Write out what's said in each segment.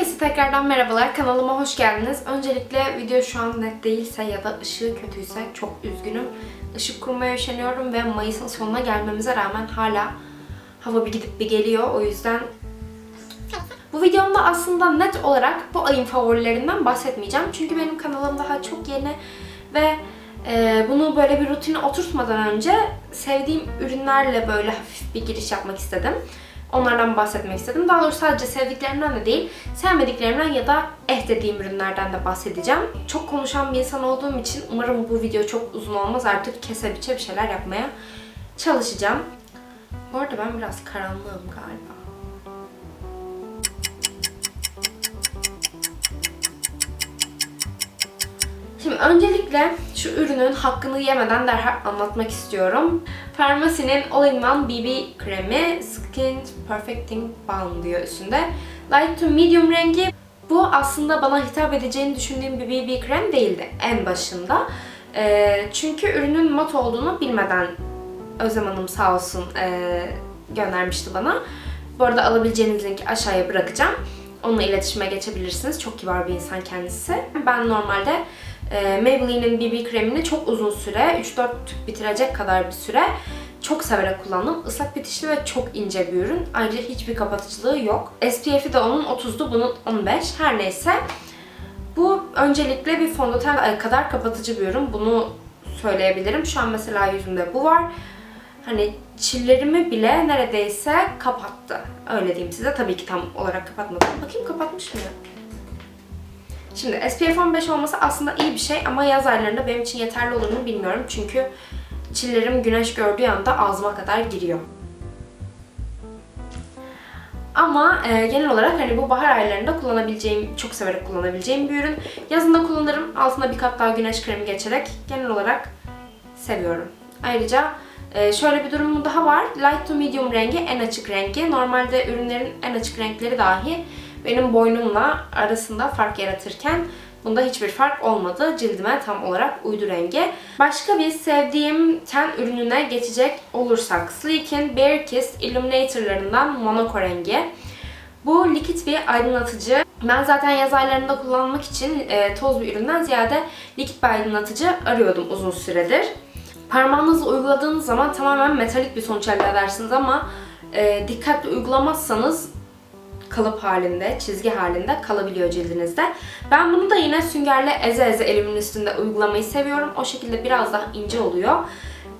Herkese tekrardan merhabalar. Kanalıma hoş geldiniz. Öncelikle video şu an net değilse ya da ışığı kötüyse çok üzgünüm. Işık kurmaya üşeniyorum ve Mayıs'ın sonuna gelmemize rağmen hala hava bir gidip bir geliyor. O yüzden bu videomda aslında net olarak bu ayın favorilerinden bahsetmeyeceğim. Çünkü benim kanalım daha çok yeni ve e, bunu böyle bir rutine oturtmadan önce sevdiğim ürünlerle böyle hafif bir giriş yapmak istedim. Onlardan bahsetmek istedim. Daha doğrusu sadece sevdiklerimden de değil, sevmediklerimden ya da eh dediğim ürünlerden de bahsedeceğim. Çok konuşan bir insan olduğum için umarım bu video çok uzun olmaz. Artık kese biçe bir şeyler yapmaya çalışacağım. Bu arada ben biraz karanlığım galiba. Şimdi öncelikle şu ürünün hakkını yemeden derhal anlatmak istiyorum. Farmasi'nin All-in-One BB kremi Skin Perfecting Balm diyor üstünde. Light to medium rengi. Bu aslında bana hitap edeceğini düşündüğüm bir BB krem değildi en başında. Ee, çünkü ürünün mat olduğunu bilmeden Özlem Hanım sağ olsun ee, göndermişti bana. Bu arada alabileceğiniz linki aşağıya bırakacağım. Onunla iletişime geçebilirsiniz. Çok kibar bir insan kendisi. Ben normalde e, Maybelline'in BB kremini çok uzun süre, 3-4 tüp bitirecek kadar bir süre çok severek kullandım. Islak bitişli ve çok ince bir ürün. Ayrıca hiçbir kapatıcılığı yok. SPF'i de onun 30'du, bunun 15. Her neyse. Bu öncelikle bir fondöten kadar kapatıcı bir ürün. Bunu söyleyebilirim. Şu an mesela yüzümde bu var. Hani çillerimi bile neredeyse kapattı. Öyle diyeyim size. Tabii ki tam olarak kapatmadım. Bakayım kapatmış mı? Şimdi SPF 15 olması aslında iyi bir şey ama yaz aylarında benim için yeterli olur mu bilmiyorum. Çünkü çillerim güneş gördüğü anda ağzıma kadar giriyor. Ama e, genel olarak hani bu bahar aylarında kullanabileceğim, çok severek kullanabileceğim bir ürün. Yazında kullanırım. Altına bir kat daha güneş kremi geçerek genel olarak seviyorum. Ayrıca e, şöyle bir durumu daha var. Light to medium rengi en açık rengi. Normalde ürünlerin en açık renkleri dahi benim boynumla arasında fark yaratırken bunda hiçbir fark olmadı. Cildime tam olarak uydu rengi. Başka bir sevdiğim ten ürününe geçecek olursak Sleek'in Bare Kiss Illuminator'larından Monaco rengi. Bu likit bir aydınlatıcı. Ben zaten yaz aylarında kullanmak için e, toz bir üründen ziyade likit bir aydınlatıcı arıyordum uzun süredir. Parmağınızla uyguladığınız zaman tamamen metalik bir sonuç elde edersiniz ama e, dikkatli uygulamazsanız kalıp halinde, çizgi halinde kalabiliyor cildinizde. Ben bunu da yine süngerle eze eze elimin üstünde uygulamayı seviyorum. O şekilde biraz daha ince oluyor.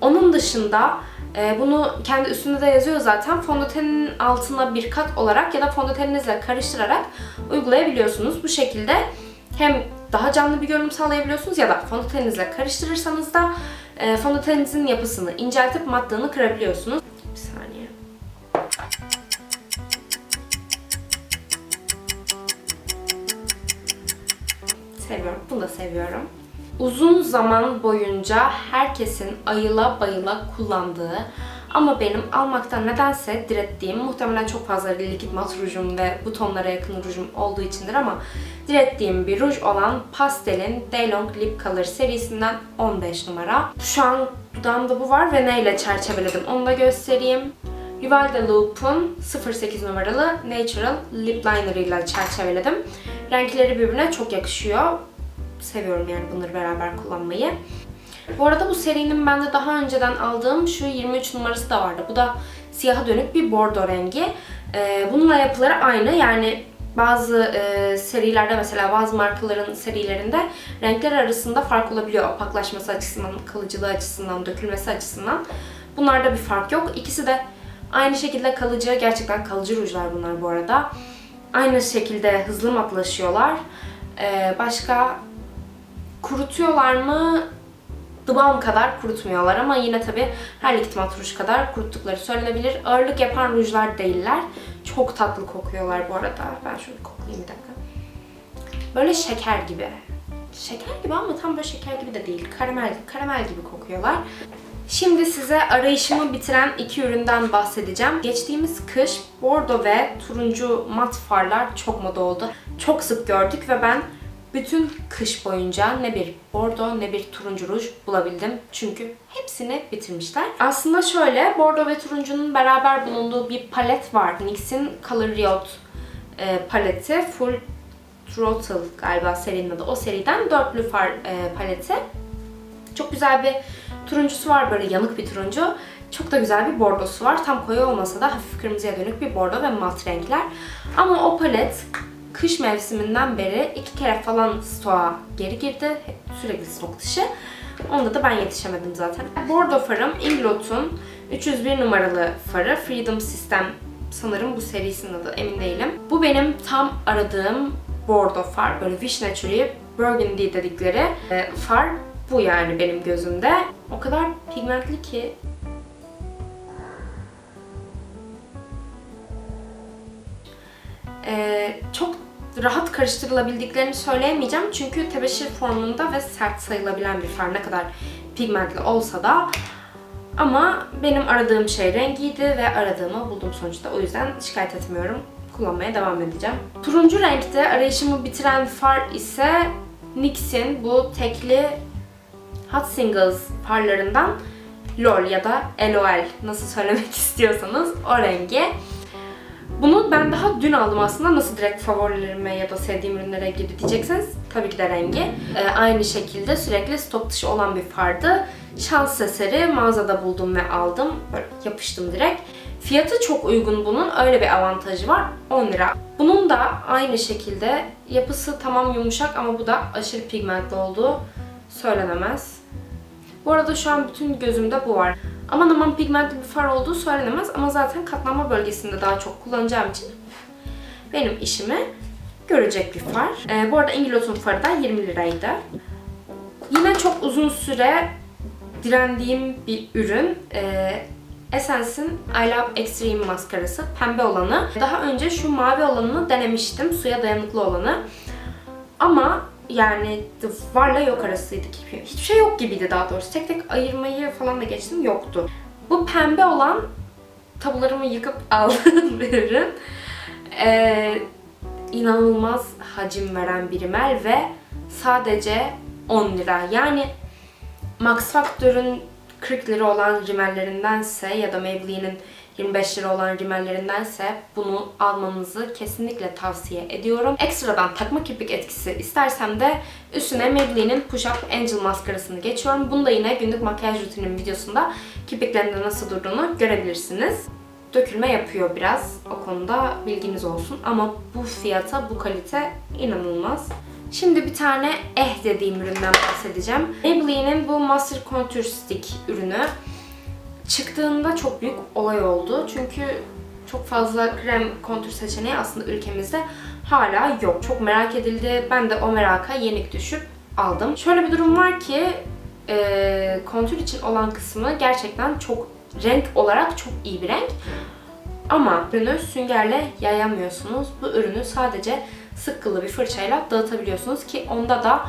Onun dışında e, bunu kendi üstünde de yazıyor zaten. Fondötenin altına bir kat olarak ya da fondöteninizle karıştırarak uygulayabiliyorsunuz. Bu şekilde hem daha canlı bir görünüm sağlayabiliyorsunuz ya da fondöteninizle karıştırırsanız da e, fondöteninizin yapısını inceltip matlığını kırabiliyorsunuz. Da seviyorum. Uzun zaman boyunca herkesin ayıla bayıla kullandığı ama benim almaktan nedense direttiğim, muhtemelen çok fazla likit mat rujum ve bu tonlara yakın rujum olduğu içindir ama direttiğim bir ruj olan Pastel'in Daylong Lip Color serisinden 15 numara. Şu an dudağımda bu var ve neyle çerçeveledim onu da göstereyim. Rivalda Loop'un 08 numaralı Natural Lip Liner ile çerçeveledim. Renkleri birbirine çok yakışıyor. Seviyorum yani bunları beraber kullanmayı. Bu arada bu serinin bende daha önceden aldığım şu 23 numarası da vardı. Bu da siyaha dönük bir bordo rengi. Ee, bununla yapıları aynı. Yani bazı e, serilerde mesela bazı markaların serilerinde renkler arasında fark olabiliyor. Opaklaşması açısından, kalıcılığı açısından, dökülmesi açısından. Bunlarda bir fark yok. İkisi de aynı şekilde kalıcı, gerçekten kalıcı rujlar bunlar bu arada. Aynı şekilde hızlı matlaşıyorlar. Ee, başka kurutuyorlar mı? Balm kadar kurutmuyorlar ama yine tabi her likit mat ruj kadar kuruttukları söylenebilir. Ağırlık yapan rujlar değiller. Çok tatlı kokuyorlar bu arada. Ben bir koklayayım bir dakika. Böyle şeker gibi. Şeker gibi ama tam böyle şeker gibi de değil. Karamel, karamel gibi kokuyorlar. Şimdi size arayışımı bitiren iki üründen bahsedeceğim. Geçtiğimiz kış bordo ve turuncu mat farlar çok moda oldu. Çok sık gördük ve ben bütün kış boyunca ne bir bordo ne bir turuncu ruj bulabildim. Çünkü hepsini bitirmişler. Aslında şöyle bordo ve turuncunun beraber bulunduğu bir palet var. NYX'in Color Riot e, paleti. Full Throttle galiba serinin adı. O seriden dörtlü far e, paleti. Çok güzel bir turuncusu var böyle yanık bir turuncu. Çok da güzel bir bordosu var. Tam koyu olmasa da hafif kırmızıya dönük bir bordo ve mat renkler. Ama o palet kış mevsiminden beri iki kere falan stoğa geri girdi. Sürekli stok dışı. Onda da ben yetişemedim zaten. Bordo farım Inglot'un 301 numaralı farı. Freedom System sanırım bu serisinin adı emin değilim. Bu benim tam aradığım bordo far. Böyle Wish Naturally Burgundy dedikleri e, far bu yani benim gözümde. O kadar pigmentli ki Ee, çok rahat karıştırılabildiklerini söyleyemeyeceğim. Çünkü tebeşir formunda ve sert sayılabilen bir far ne kadar pigmentli olsa da ama benim aradığım şey rengiydi ve aradığımı buldum sonuçta. O yüzden şikayet etmiyorum. Kullanmaya devam edeceğim. Turuncu renkte arayışımı bitiren far ise NYX'in bu tekli Hot Singles farlarından LOL ya da LOL nasıl söylemek istiyorsanız o rengi. Bunu ben daha dün aldım aslında. Nasıl direkt favorilerime ya da sevdiğim ürünlere girdi diyecekseniz tabii ki de rengi. Ee, aynı şekilde sürekli stok dışı olan bir fardı. Şans eseri mağazada buldum ve aldım. Böyle yapıştım direkt. Fiyatı çok uygun bunun. Öyle bir avantajı var. 10 lira. Bunun da aynı şekilde yapısı tamam yumuşak ama bu da aşırı pigmentli olduğu söylenemez. Bu arada şu an bütün gözümde bu var. Aman aman pigmentli bir far olduğu söylenemez ama zaten katlanma bölgesinde daha çok kullanacağım için benim işimi görecek bir far. Ee, bu arada Ingilot'un farı da 20 liraydı. Yine çok uzun süre direndiğim bir ürün. Ee, Essence'in I Love Extreme maskarası. Pembe olanı. Daha önce şu mavi olanını denemiştim. Suya dayanıklı olanı. Ama yani varla yok arasıydı. Hiçbir şey yok gibiydi daha doğrusu. Tek tek ayırmayı falan da geçtim yoktu. Bu pembe olan tabularımı yıkıp aldığım bir. Ee, inanılmaz hacim veren bir rimel ve sadece 10 lira. Yani Max Factor'ın 40 lira olan rimellerindense ya da Maybelline'in 25 lira olan rimellerindense bunu almanızı kesinlikle tavsiye ediyorum. Ekstradan takma kirpik etkisi istersem de üstüne Maybelline'in Push Up Angel maskarasını geçiyorum. Bunu da yine günlük makyaj rutinim videosunda kirpiklerinde nasıl durduğunu görebilirsiniz. Dökülme yapıyor biraz. O konuda bilginiz olsun. Ama bu fiyata, bu kalite inanılmaz. Şimdi bir tane eh dediğim üründen bahsedeceğim. Maybelline'in bu Master Contour Stick ürünü çıktığında çok büyük olay oldu. Çünkü çok fazla krem kontür seçeneği aslında ülkemizde hala yok. Çok merak edildi. Ben de o meraka yenik düşüp aldım. Şöyle bir durum var ki e, kontür için olan kısmı gerçekten çok renk olarak çok iyi bir renk. Ama ürünü süngerle yayamıyorsunuz. Bu ürünü sadece sıkkılı bir fırçayla dağıtabiliyorsunuz ki onda da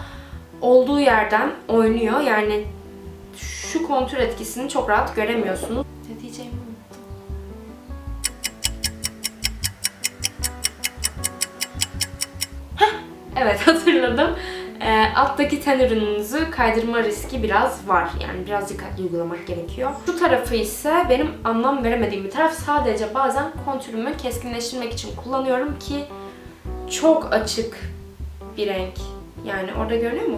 olduğu yerden oynuyor. Yani şu kontür etkisini çok rahat göremiyorsunuz. Ne diyeceğimi unuttum. Heh, evet hatırladım. E, alttaki ten ürününüzü kaydırma riski biraz var. Yani biraz dikkatli uygulamak gerekiyor. Şu tarafı ise benim anlam veremediğim bir taraf. Sadece bazen kontürümü keskinleştirmek için kullanıyorum ki çok açık bir renk. Yani orada görünüyor mu?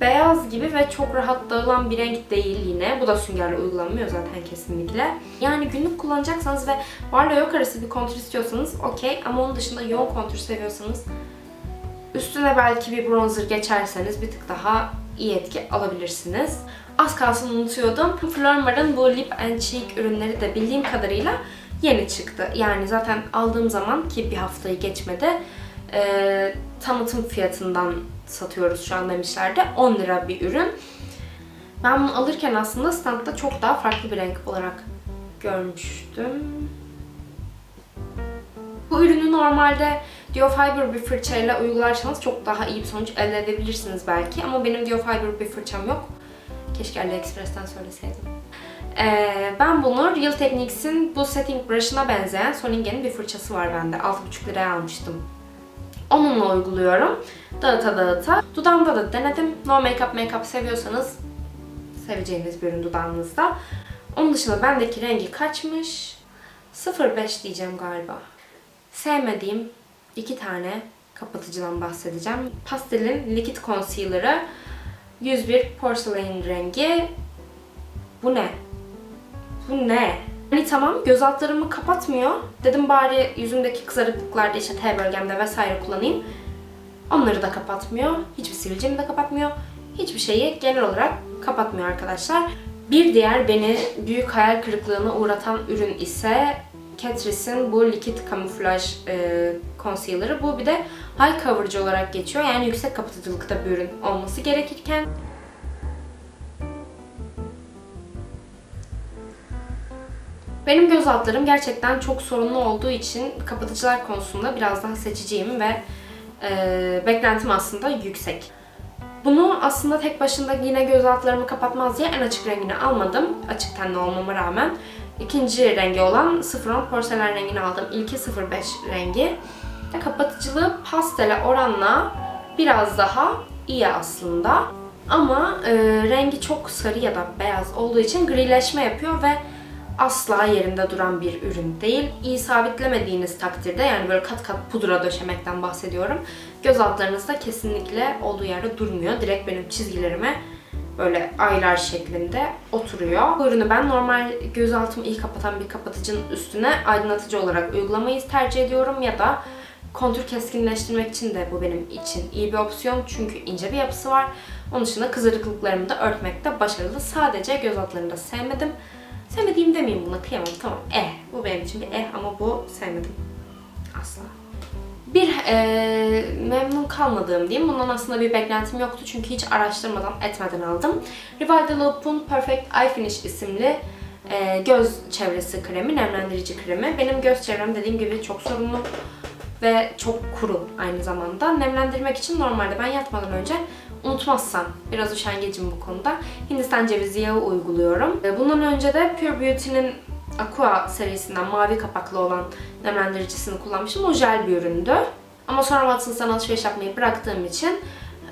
Beyaz gibi ve çok rahat dağılan bir renk değil yine. Bu da süngerle uygulanmıyor zaten kesinlikle. Yani günlük kullanacaksanız ve varla yok arası bir kontür istiyorsanız okey. Ama onun dışında yoğun kontür seviyorsanız üstüne belki bir bronzer geçerseniz bir tık daha iyi etki alabilirsiniz. Az kalsın unutuyordum. Flormar'ın bu lip and cheek ürünleri de bildiğim kadarıyla yeni çıktı. Yani zaten aldığım zaman ki bir haftayı geçmedi e, tanıtım fiyatından satıyoruz şu an demişlerdi. 10 lira bir ürün. Ben bunu alırken aslında standta çok daha farklı bir renk olarak görmüştüm. Bu ürünü normalde Diofiber bir fırçayla uygularsanız çok daha iyi bir sonuç elde edebilirsiniz belki. Ama benim Diofiber bir fırçam yok. Keşke AliExpress'ten söyleseydim. Ee, ben bunu Real Techniques'in bu setting brush'ına benzeyen Soningen'in bir fırçası var bende. 6,5 liraya almıştım. Onunla uyguluyorum. Dağıta dağıta. Dudağımda da denedim. No make-up make-up seviyorsanız seveceğiniz bir ürün dudağınızda. Onun dışında bendeki rengi kaçmış? 05 diyeceğim galiba. Sevmediğim iki tane kapatıcıdan bahsedeceğim. Pastel'in Liquid Concealer'ı 101 Porcelain rengi. Bu ne? Bu ne? Hani tamam göz altlarımı kapatmıyor. Dedim bari yüzümdeki kızarıklıklarda işte T bölgemde vesaire kullanayım. Onları da kapatmıyor. Hiçbir sivilcemi de kapatmıyor. Hiçbir şeyi genel olarak kapatmıyor arkadaşlar. Bir diğer beni büyük hayal kırıklığına uğratan ürün ise Catrice'in bu Liquid Camouflage e, Concealer'ı. Bu bir de high coverage olarak geçiyor. Yani yüksek kapatıcılıkta bir ürün olması gerekirken Benim göz altlarım gerçekten çok sorunlu olduğu için kapatıcılar konusunda biraz daha seçiciyim ve e, beklentim aslında yüksek. Bunu aslında tek başına yine göz altlarımı kapatmaz diye en açık rengini almadım. Açık tenli olmama rağmen. İkinci rengi olan 01 porselen rengini aldım. İlki 05 rengi. Kapatıcılığı pastele oranla biraz daha iyi aslında. Ama e, rengi çok sarı ya da beyaz olduğu için grileşme yapıyor ve asla yerinde duran bir ürün değil. İyi sabitlemediğiniz takdirde yani böyle kat kat pudra döşemekten bahsediyorum. Göz altlarınızda kesinlikle olduğu yerde durmuyor. Direkt benim çizgilerime böyle aylar şeklinde oturuyor. Bu ürünü ben normal göz altımı iyi kapatan bir kapatıcının üstüne aydınlatıcı olarak uygulamayı tercih ediyorum ya da kontür keskinleştirmek için de bu benim için iyi bir opsiyon çünkü ince bir yapısı var. Onun dışında kızarıklıklarımı da örtmekte başarılı. Sadece göz altlarını da sevmedim. Sevmediğim demeyeyim buna kıyamam tamam eh bu benim için bir eh ama bu sevmedim asla. Bir eee, memnun kalmadığım diyeyim. Bundan aslında bir beklentim yoktu çünkü hiç araştırmadan etmeden aldım. Rival de Loop'un Perfect Eye Finish isimli eee, göz çevresi kremi, nemlendirici kremi. Benim göz çevrem dediğim gibi çok sorunlu ve çok kuru aynı zamanda. Nemlendirmek için normalde ben yatmadan önce unutmazsam biraz üşengecim bu konuda Hindistan cevizi yağı uyguluyorum. Bundan önce de Pure Beauty'nin Aqua serisinden mavi kapaklı olan nemlendiricisini kullanmıştım. O jel bir üründü. Ama sonra Watsons'tan alışveriş yapmayı bıraktığım için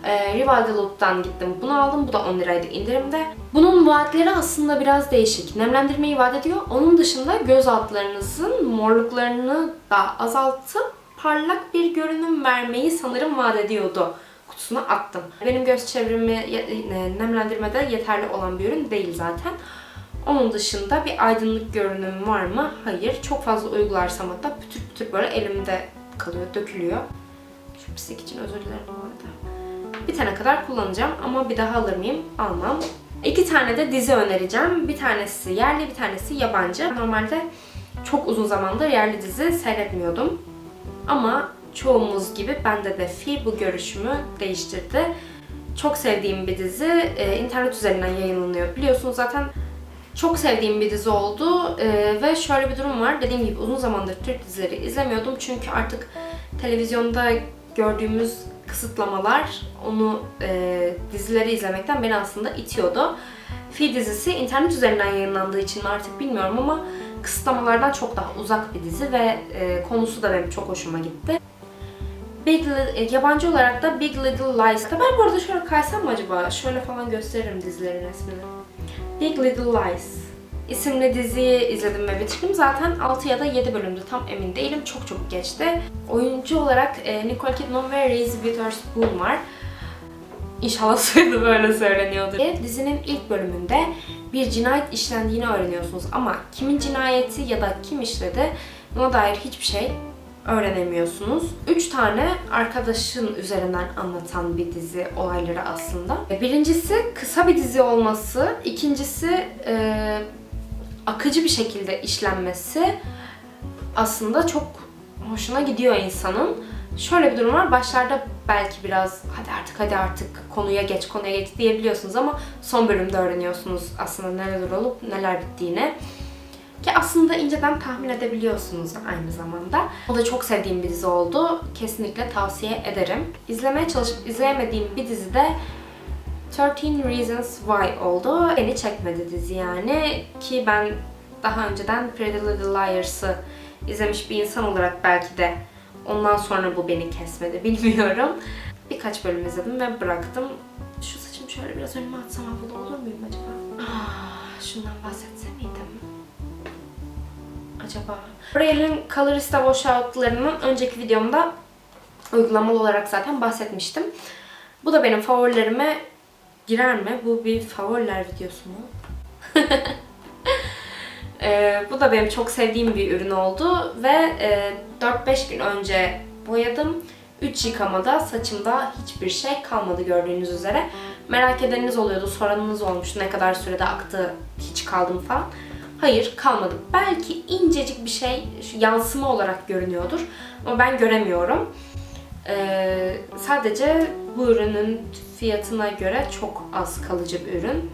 e, Rival de Loop'tan gittim. Bunu aldım. Bu da 10 liraydı indirimde. Bunun vaatleri aslında biraz değişik. Nemlendirmeyi vaat ediyor. Onun dışında göz altlarınızın morluklarını da azaltıp parlak bir görünüm vermeyi sanırım vaat ediyordu kutusuna attım. Benim göz çevremi e, nemlendirmede yeterli olan bir ürün değil zaten. Onun dışında bir aydınlık görünüm var mı? Hayır. Çok fazla uygularsam hatta pütür pütür böyle elimde kalıyor, dökülüyor. Şu pislik için özür dilerim bu arada. Bitene kadar kullanacağım ama bir daha alır mıyım? Almam. İki tane de dizi önereceğim. Bir tanesi yerli, bir tanesi yabancı. Normalde çok uzun zamandır yerli dizi seyretmiyordum. Ama çoğumuz gibi bende de Fi bu görüşümü değiştirdi. Çok sevdiğim bir dizi. e, internet üzerinden yayınlanıyor. Biliyorsunuz zaten çok sevdiğim bir dizi oldu E, ve şöyle bir durum var. Dediğim gibi uzun zamandır Türk dizileri izlemiyordum çünkü artık televizyonda gördüğümüz kısıtlamalar onu e, dizileri izlemekten beni aslında itiyordu. Fi dizisi internet üzerinden yayınlandığı için artık bilmiyorum ama kısıtlamalardan çok daha uzak bir dizi ve e, konusu da benim çok hoşuma gitti. Big e, yabancı olarak da Big Little Lies. Ben bu arada şöyle kaysam mı acaba? Şöyle falan gösteririm dizilerin resmini. Big Little Lies isimli diziyi izledim ve bitirdim. Zaten 6 ya da 7 bölümdü tam emin değilim. Çok çabuk geçti. Oyuncu olarak e, Nicole Kidman ve Reese Witherspoon var. İnşallah soyadı böyle söyleniyordur. Dizinin ilk bölümünde bir cinayet işlendiğini öğreniyorsunuz ama kimin cinayeti ya da kim işledi buna dair hiçbir şey öğrenemiyorsunuz. Üç tane arkadaşın üzerinden anlatan bir dizi olayları aslında. Birincisi kısa bir dizi olması, ikincisi e, akıcı bir şekilde işlenmesi aslında çok hoşuna gidiyor insanın. Şöyle bir durum var. Başlarda belki biraz hadi artık hadi artık konuya geç konuya geç diyebiliyorsunuz ama son bölümde öğreniyorsunuz aslında neler olup neler bittiğini. Ki aslında inceden tahmin edebiliyorsunuz aynı zamanda. O da çok sevdiğim bir dizi oldu. Kesinlikle tavsiye ederim. İzlemeye çalışıp izleyemediğim bir dizide 13 Reasons Why oldu. Beni çekmedi dizi yani. Ki ben daha önceden Pretty Little Liars'ı izlemiş bir insan olarak belki de ondan sonra bu beni kesmedi bilmiyorum. Birkaç bölüm izledim ve bıraktım. Şu saçımı şöyle biraz önüme atsam havalı olur muyum acaba? Ah, şundan bahsetse miydim? acaba? L'Oreal'in Colorista washoutlarının önceki videomda Uygulamalı olarak zaten bahsetmiştim. Bu da benim favorilerime girer mi? Bu bir favoriler videosu mu? Ee, bu da benim çok sevdiğim bir ürün oldu ve e, 4-5 gün önce boyadım. 3 yıkamada saçımda hiçbir şey kalmadı gördüğünüz üzere. Merak edeniniz oluyordu, soranınız olmuştu ne kadar sürede aktı, hiç kaldım falan. Hayır kalmadı. Belki incecik bir şey yansıma olarak görünüyordur ama ben göremiyorum. Ee, sadece bu ürünün fiyatına göre çok az kalıcı bir ürün.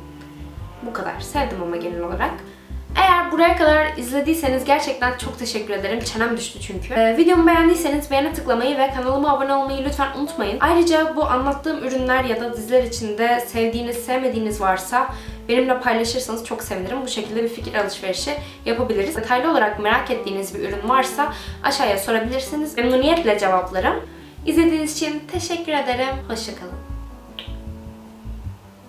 Bu kadar. Sevdim ama genel olarak. Buraya kadar izlediyseniz gerçekten çok teşekkür ederim. Çenem düştü çünkü. Ee, videomu beğendiyseniz beğene tıklamayı ve kanalıma abone olmayı lütfen unutmayın. Ayrıca bu anlattığım ürünler ya da diziler içinde sevdiğiniz, sevmediğiniz varsa benimle paylaşırsanız çok sevinirim. Bu şekilde bir fikir alışverişi yapabiliriz. Detaylı olarak merak ettiğiniz bir ürün varsa aşağıya sorabilirsiniz. Memnuniyetle cevaplarım. İzlediğiniz için teşekkür ederim. Hoşçakalın.